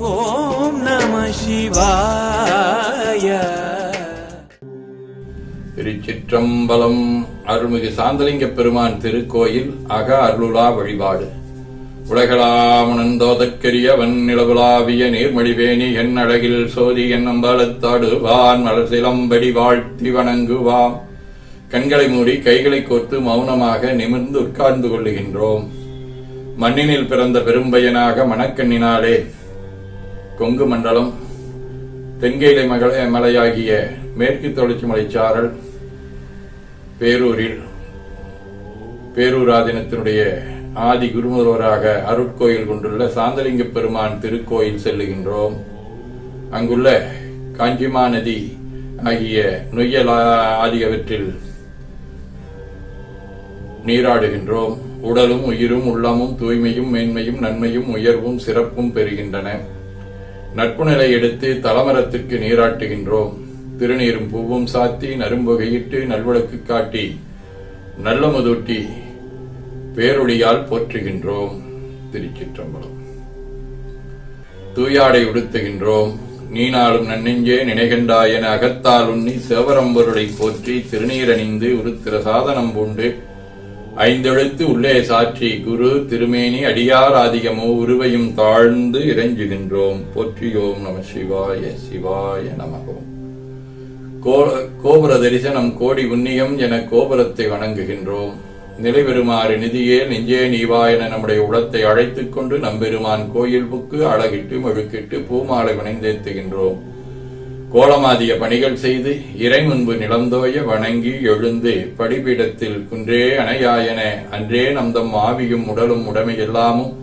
ஓம் நம சிவாய. திருச்சிற்றம்பலம் அருள்மிகு சாந்தலிங்க பெருமான் திருக்கோயில் அக அருளுலா வழிபாடு. உலகளாமனந்தோதக்கரியவன் நிலவுலாவிய நீர்மொழிவேணி என் அழகில் சோதி என் அம்பலத்தாடு வான் மலர் சிலம்படி வாழ்த்தி வணங்குவாம். கண்களை மூடி கைகளை கோர்த்து மௌனமாக நிமிர்ந்து உட்கார்ந்து கொள்ளுகின்றோம். மண்ணினில் பிறந்த பெரும்பயனாக மணக்கண்ணினாலே கொங்கு மண்டலம் தென்கேலை மகள மலையாகிய மேற்கு தொடர்ச்சி மலைச்சாரல் பேரூரில் பேரூராதீனத்தினுடைய ஆதி குருமுதல்வராக அருட்கோயில் கொண்டுள்ள சாந்தலிங்க பெருமான் திருக்கோயில் செல்லுகின்றோம். அங்குள்ள காஞ்சிமா நதி ஆகிய நொய்யல் ஆகியவற்றில் நீராடுகின்றோம். உடலும் உயிரும் உள்ளமும் தூய்மையும் மேன்மையும் நன்மையும் உயர்வும் சிறப்பும் பெறுகின்றன. நட்பு எடுத்து தலமரத்திற்கு நீராட்டுகின்றோம். திருநீரும் பூவும் சாத்தி நரும்புகையிட்டு நல்விளக்கு காட்டி நல்ல முதூட்டி பேரொளியால் போற்றுகின்றோம். திருச்சிற்றம்பலம். தூயாடை உடுத்துகின்றோம். நீனாலும் நன்னெஞ்சே நினைகின்றாய் என அகத்தால் உண்ணி சிவபரம்பொருளை போற்றி திருநீரணிந்து உருத்திர சாதனம் பூண்டு ஐந்தெழுத்து உள்ளே சாற்றி குரு திருமேனி அடியார் ஆதிகமோ உருவையும் தாழ்ந்து இறைஞ்சுகின்றோம். போற்றியோம் நம சிவாய சிவாய நமகோம் கோபுர தரிசனம் கோடி உன்னியம் என கோபுரத்தை வணங்குகின்றோம். நிலைபெறுமாறு நிதியே நெஞ்சே நீவா என நம்முடைய உடத்தை அழைத்துக் கொண்டு நம்பெருமான் கோயில் புக்கு அழகிட்டு மெழுக்கிட்டு பூமாலை வணைந்தேத்துகின்றோம் கோலமாதிய பணிகள் செய்து இறை முன்பு நிலந்தோய வணங்கி எழுந்து படிபீடத்தில் குன்றே அணையாயன அன்றே நம்தம் ஆவியும் உடலும் உடமை எல்லாமும்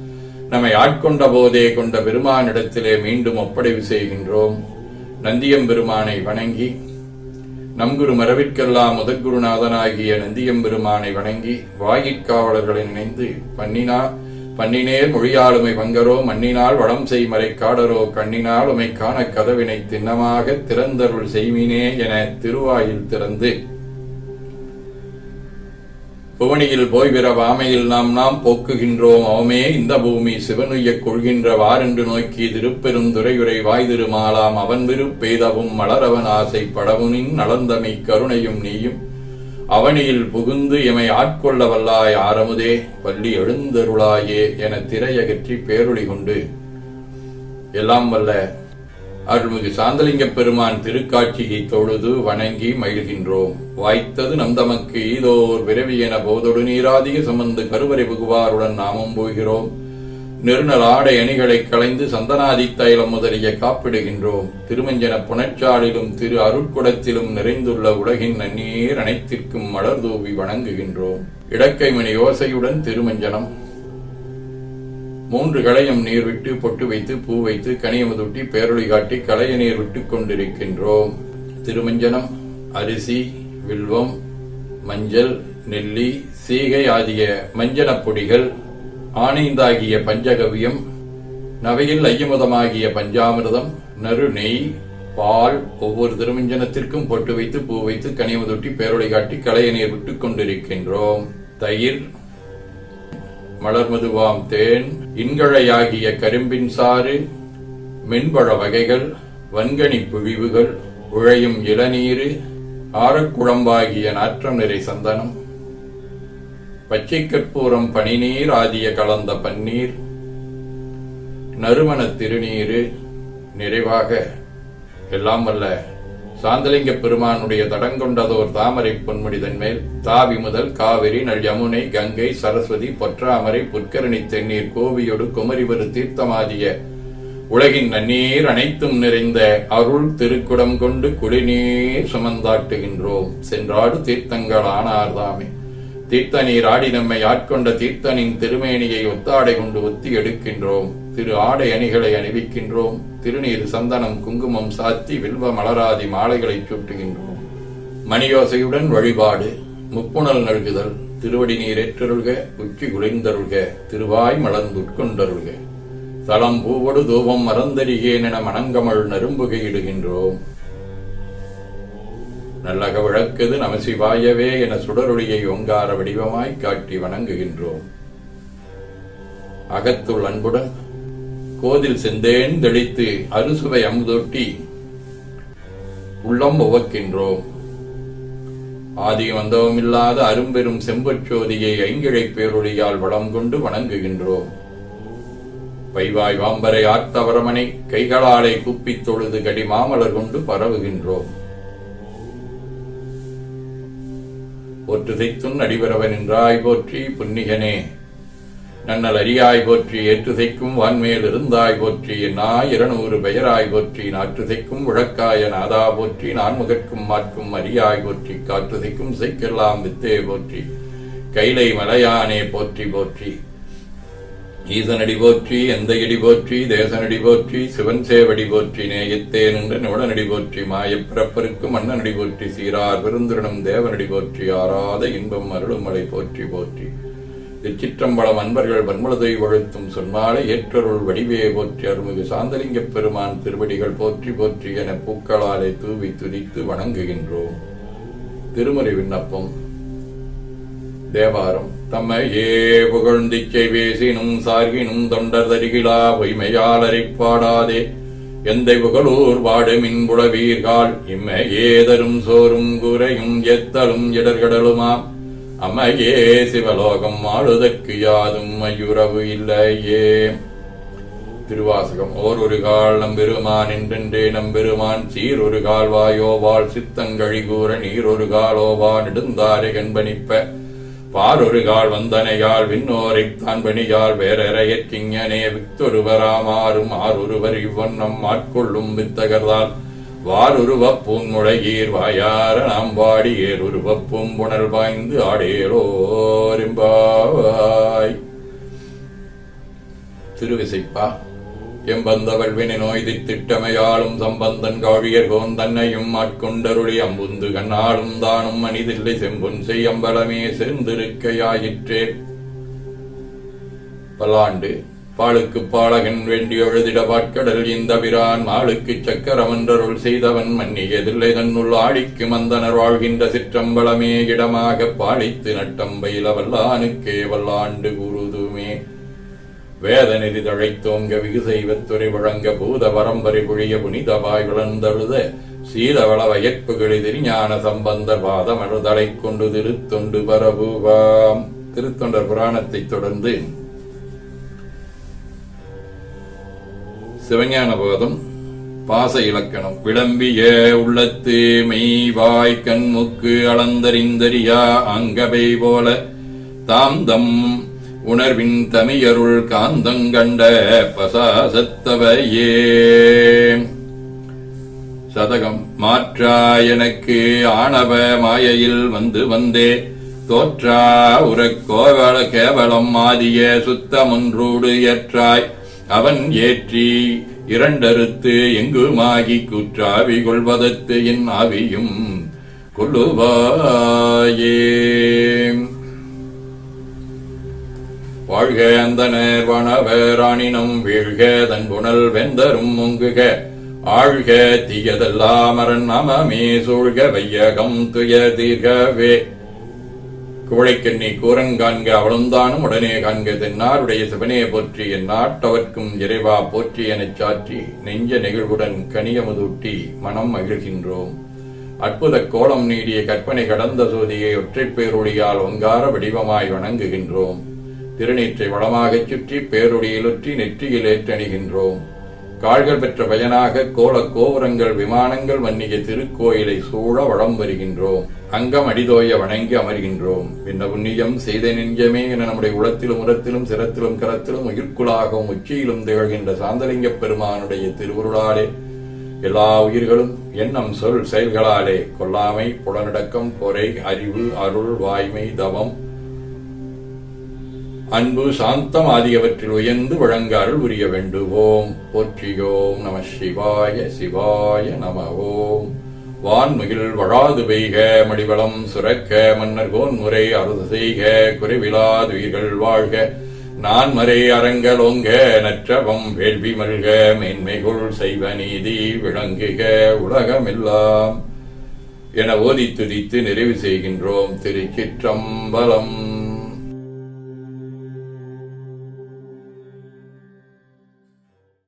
நம்மை ஆட்கொண்ட போதே கொண்ட பெருமானிடத்திலே மீண்டும் ஒப்படைவு செய்கின்றோம். நந்தியம்பெருமானை வணங்கி நம்குரு மரபிற்கெல்லாம் முதற்குருநாதனாகிய நந்தியம்பெருமானை வணங்கி வாயிற்காவலர்களை நினைந்து பன்னினா பண்ணினேர் மொழியாளுமை பங்கரோ மண்ணினால் வளம் செய் மறை காடரோ கண்ணினால் உமை காண கதவினை திண்ணமாக திறந்தருள் செய்மினே என திருவாயில் திறந்து. புவனியில் போய்விர வாமையில் நாம் நாம் போக்குகின்றோம் அவமே இந்த பூமி சிவனுயக் கொள்கின்ற வாரென்று நோக்கி திருப்பெருந்துரையுரை வாய் திருமாலாம் அவன் விருப்பெய்தவும் மலரவன் ஆசை படவுனின் நலந்தமை கருணையும் நீயும். அவனியில் புகுந்து எமை ஆட்கொள்ள வல்லாய் ஆரமுதே பள்ளி எழுந்தருளாயே என திரையகற்றி பேரொளி கொண்டு. எல்லாம் வல்ல அருள்மிகு சாந்தலிங்க பெருமான் திருக்காட்சியை தொழுது வணங்கி மகிழ்கின்றோம். வாய்த்தது நம் தமக்கு ஈதோர் விரவி என போதொடு நீராதிக சம்பந்து கருவறை புகுவாருடன் நாமும் போகிறோம். நெருநல் ஆடை அணிகளை களைந்து சந்தனாதி தைலம் முதலிய காப்பிடுகின்றோம். திருமஞ்சன புனச்சாலிலும் திரு அருட்குடத்திலும் நிறைந்துள்ள உலகின் நன்னீர் அனைத்திற்கும் மலர் தூவி வணங்குகின்றோம். இடக்கைமணி யோசையுடன் திருமஞ்சனம். மூன்று களையும் நீர் விட்டு பொட்டு வைத்து பூ வைத்து கனியமுதுட்டி பேரொளி காட்டி களைய நீர் விட்டு கொண்டிருக்கின்றோம். திருமஞ்சனம் அரிசி வில்வம் மஞ்சள் நெல்லி சீகை ஆகிய மஞ்சனப் பொடிகள் ஆனைந்தாகிய பஞ்சகவியம் நவையில் ஐயமுதமாகிய பஞ்சாமிர்தம் நறு நெய் பால் ஒவ்வொரு திருமஞ்சனத்திற்கும் பொட்டு வைத்து பூ வைத்து கனிமதொட்டி பேரொளி காட்டி களைய விட்டுக் கொண்டிருக்கின்றோம். தயிர் மலர்மதுவாம் தேன் இன்கழையாகிய கரும்பின் சாறு மென்பழ வகைகள் வன்கனி புழிவுகள் உழையும் இளநீரு ஆரக்குழம்பாகிய நாற்றம் நிறை சந்தனம் பச்சை கற்பூரம் பனிநீர் ஆதிய கலந்த பன்னீர். நறுமண திருநீரு நிறைவாக எல்லாம் வல்ல சாந்தலிங்க பெருமானுடைய தடங்கொண்டதோர் தாமரை பொன்முடிதன் மேல் தாவி முதல் காவிரி நல் யமுனை கங்கை சரஸ்வதி பொற்றாமரை புற்கரணி தென்னீர் கோவியொடு குமரிவரு தீர்த்தமாதிய உலகின் நன்னீர் அனைத்தும் நிறைந்த அருள் திருக்குடம் கொண்டு குடிநீர் சுமந்தாட்டுகின்றோம். சென்றாடு தீர்த்தங்கள் ஆனார்தாமே. தீர்த்த நீர் ஆடி நம்மை ஆட்கொண்ட தீர்த்தனின் திருமேனியை ஒத்தாடை கொண்டு ஒத்தி எடுக்கின்றோம். திரு ஆடை அணிகளை அணிவிக்கின்றோம். திருநீர் சந்தனம் குங்குமம் சாத்தி வில்வ மலராதி மாலைகளை சூட்டுகின்றோம். மணியோசையுடன் வழிபாடு முப்புணல் நல்குதல் திருவடி நீரேற்றருள்க உச்சி குளிர்ந்தருள்க திருவாய் மலர்ந்து உட்கொண்டருள்க தளம் பூவடு தூபம் மறந்தறிகேன் என மணங்கமள் நரும்புகையிடுகின்றோம். நல்லக விளக்குது நமசிவாயவே என சுடரொளியை ஓங்கார வடிவமாய் காட்டி வணங்குகின்றோம். அகத்துள் அன்புடன் கோதில் செந்தேன் தெளித்து அறுசுவை அமுதொட்டி உள்ளம் உவக்கின்றோம். ஆதியும் அந்தவும் இல்லாத அரும்பெரும் செம்பொற்சோதியை ஐங்கிழை பேரொழியால் வளம் கொண்டு வணங்குகின்றோம். பைவாய் வாம்பரை ஆர்த்தவரமனை கைகளாலே குப்பித் தொழுது கடி மாமலர் கொண்டு பரவுகின்றோம். ஒற்றுசைத்துன் அடிபரவன் என்றாய் போற்றி புன்னிகனே. நன்னல் அரியாய் போற்றி ஏற்றுசைக்கும் வான்மேல் இருந்தாய் போற்றி என்னாய் இருநூறு பெயராய் போற்றி நாற்று உழக்காய நாதா போற்றி நான்முகற்கும் மாற்கும் அரியாய் போற்றி காற்று சைக்கெல்லாம் வித்தே போற்றி கைலை மலையானே போற்றி போற்றி. ஈசனடி போற்றி எந்தையடி போற்றி தேசனடி போற்றி சிவன் சேவடி போற்றி நேயத்தே நின்ற நிவடனடி போற்றி மாயப்பிறப்பருக்கு மன்னனடி போற்றி சீரார் விருந்திரனும் தேவனடி போற்றி ஆராத இன்பம் அருளுமலை போற்றி போற்றி. திருச்சிற்றம்பலம் அன்பர்கள் வன்முளதை வழுத்தும் சொன்மாலை ஏற்றருள் வடிவே போற்றி அருள்மிகு சாந்தலிங்கப் பெருமான் திருவடிகள் போற்றி போற்றி என பூக்களாலே தூவி துதித்து வணங்குகின்றோம். திருமறை விண்ணப்பம். தேவாரம். தம்மையே புகழ்ந்திச்சை பேசினும் சார்கினும் தொண்டர் தருகிலா பொய்மையால் அரைப்பாடாதே. எந்தை புகழூர் வாடுமின் புலவீர்கால் இம்மையே தரும் சோறும் குறையும் எத்தலும் இடர்கடலுமாம். அம்மையே சிவலோகம் ஆளுதற்கு யாதும் மையுறவு இல்லையே. திருவாசகம் ஓர் ஒரு கால் நம்பெருமான் என்றென்றே நம்பெருமான் சீர் ஒரு கால் வாயோவாள் சித்தங்கழி கூற நீர் ஒரு காலோவா நெடுந்தாரை கண்பணிப்ப. பாரொரு கால் வந்தனையால் விண்ணோரைத் தான் பணியால் வேறறையற்கிஞனே வித்தொருவராமாறும் ஆரொருவர் இவ்வண்ணம் ஆட்கொள்ளும் வித்தகர்தால். வாருருவப் பூன்முளையீர் வாயார நாம் வாடியேர் ஏருருவப் பூம்புணர் பாய்ந்து ஆடேரோரிம்பாய் திருவிசைப்பா. எம்பந்தவள் வினை நோய்தி திட்டமையாலும் சம்பந்தன் காவியர் கோன் தன்னையும் ஆட்கொண்டருளி அம்புந்து கண்ணாலும் தானும் மனிதில்லை செம்பொன் செய்யம்பலமே சேர்ந்திருக்கையாயிற்றே. பல்லாண்டு பாலுக்கு பாலகன் வேண்டி எழுதிட பாட்கடல் இந்த பிரான் மாளுக்கு சக்கரமன்றருள் செய்தவன் மன்னியதில்லை தன்னுள் ஆழிக்கு மந்தனர் வாழ்கின்ற சிற்றம்பலமே இடமாக பாலித்து நட்டம் பயில வல்லானுக்கே வல்லாண்டு கூறு வேத நெறி தழைத்தோங்க விகுசெய்வத்துறை வழங்க பூத பரம்பரை புழிய புனிதவாய் விளந்தழுத சீதவள வயற்புகளி திருஞான சம்பந்த பாதமழுதலை கொண்டு திருத்தொண்டு பரபுவாம் திருத்தொண்டர் புராணத்தைத் தொடர்ந்து சிவஞான பாதம் பாச இலக்கணம். விளம்பிய உள்ளத்து மெய்வாய் கண்முக்கு அளந்தறிந்தறியா அங்கவை போல தாம் தம் உணர்வின் தமியருள் காந்தங்கண்ட பசாசத்தவையே. சதகம் மாற்றா எனக்கு ஆணவ மாயையில் வந்து வந்தே. தோற்றா உரக் கோவல கேவலம் ஆதிய சுத்தமொன்றோடு ஏற்றாய். அவன் ஏற்றி இரண்டறுத்து எங்குமாகி குற்றாவி கொள்வதற்கு என் ஆவியும் கொள்ளுவாயே. வாழ்க அந்த வனவராணினம் வீழ்க தன் புனல் வெந்தரும் முங்குக. ஆழ்க தீயதெல்லாமரன் அமமே சூழ்க வையகம் துய தீர்கவே. குவளைக்கண்ணி கூரங்காண்க அவளுந்தானும் உடனே காண்க தென்னாருடைய சிவனே போற்றி என் நாட்டவர்க்கும் இறைவா போற்றி எனச் சாற்றி நெஞ்ச நெகிழ்வுடன் கனியமுதூட்டி மனம் மகிழ்கின்றோம். அற்புத கோலம் நீடிய கற்பனை கடந்த சோதியை ஒற்றைப் பேரொழியால் ஒங்கார வடிவமாய் வணங்குகின்றோம். திருநீற்றை வளமாகச் சுற்றி பேரொடியிலுற்றி நெற்றியில் ஏற்றணிகின்றோம் கால்கள் பெற்ற பயனாக கோல கோபுரங்கள் விமானங்கள் மன்னிய திருக்கோயிலை சூழ வளம் வருகின்றோம். அங்கம் அடிதோய வணங்கி அமர்கின்றோம். என்ன புண்ணியம் செய்த நெஞ்சமே என நம்முடைய உளத்திலும் உரத்திலும் சிரத்திலும் கரத்திலும் உயிர்க்குளாகவும் உச்சியிலும் திகழ்கின்ற சாந்தலிங்கப் பெருமானுடைய திருவுருளாலே எல்லா உயிர்களும் எண்ணம் சொல் செயல்களாலே கொல்லாமை புலனடக்கம் பொறை அறிவு அருள் வாய்மை தவம் அன்பு சாந்தம் ஆகியவற்றில் உயர்ந்து வழங்காறு உரிய வேண்டுவோம். போற்றியோம் நம சிவாய சிவாய நம ஓம் வான்மிகில் வழாது பெய்க மடிவளம் சுரக்க மன்னர் கோன் முறை அறுது செய்க குறைவிலாதுயிர்கள் வாழ்க. நான் மறை அரங்கலோங்க நற்றவம் வேள்வி மல்க மேன்மைகுள் செய்வ நீதி விளங்குக உலகமெல்லாம். என ஓதி துதித்து நிறைவு செய்கின்றோம் திருச்சிற்றம்பலம்.